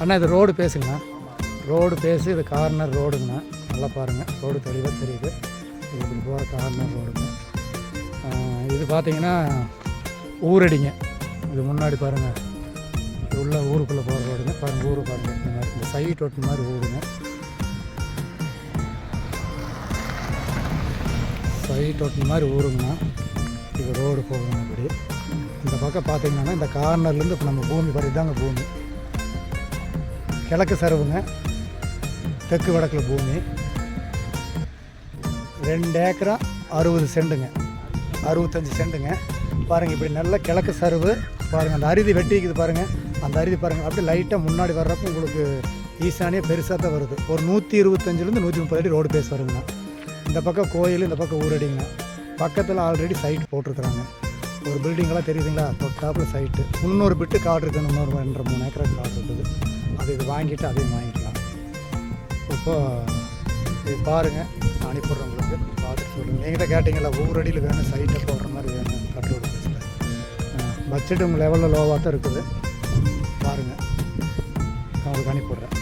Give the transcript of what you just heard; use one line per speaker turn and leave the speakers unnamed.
அண்ணா இது road பேசுங்கண்ணா. Road பேசி இது கார்னர் ரோடுங்கண்ணா. நல்லா பாருங்கள் ரோடு தெளிவாக தெரியுது. இது இப்படி போகிற கார்னர் ரோடுங்க. இது பார்த்தீங்கன்னா ஊரடிங்க. இது முன்னாடி பாருங்கள் இது உள்ள ஊருக்குள்ளே போகிற ரோடுங்க. பாருங்கள் ஊர் பாருங்கள் இந்த மாதிரி இந்த சைட் ஒட்டு மாதிரி ஊருங்க. சைட் ஒட்டு மாதிரி ஊருங்கண்ணா. இது ரோடு போகணும் அப்படி இந்த பக்கம் பார்த்தீங்கன்னா இந்த கார்னர்லேருந்து இப்போ நம்ம பூமி பாரு பூமி. கிழக்கு சரவுங்க தெற்கு வடக்கில் பூமி. ரெண்டு ஏக்கரா அறுபது செண்டுங்க. அறுபத்தஞ்சு செண்டுங்க. பாருங்கள் இப்படி நல்ல கிழக்கு சருவு. பாருங்கள் அந்த அருதி வெட்டிக்குது பாருங்கள் அந்த அருதி பாருங்கள் அப்படியே லைட்டாக முன்னாடி வர்றப்போ உங்களுக்கு ஈசானியே பெருசாக தான் வருது. ஒரு நூற்றி இருபத்தஞ்சிலேருந்து நூற்றி முப்பது அடி ரோடு பேஸ் வருங்கண்ணா இந்த பக்கம் கோயில் இந்த பக்கம் ஊரடிங்க. பக்கத்தில் ஆல்ரெடி சைட் போட்டிருக்கிறாங்க. ஒரு பில்டிங்கெல்லாம் தெரியுதுங்களா? தொட்டாப்பில் சைட்டு இன்னொரு பிட்டு காடு இருக்குது இன்னொரு ரெண்டு மூணு ஏக்கர் காடு இருக்குது. அது இது வாங்கிட்டு அதையும் வாங்கிக்கலாம். இப்போ இது பாருங்கள் நான் அனுப்பிடுறேன் உங்களுக்கு. பார்த்துட்டு சொல்லுங்கள் நீங்கள் தான் கேட்டிங்களா ஒவ்வொரு அடியில் வேணும் சைட்டை போடுற மாதிரி வேணும். கட்டோட பட்ஜெட் உங்கள் லெவலில் லோவாக தான் இருக்குது. பாருங்கள் நான் உங்களுக்கு அனுப்பிடுறேன்.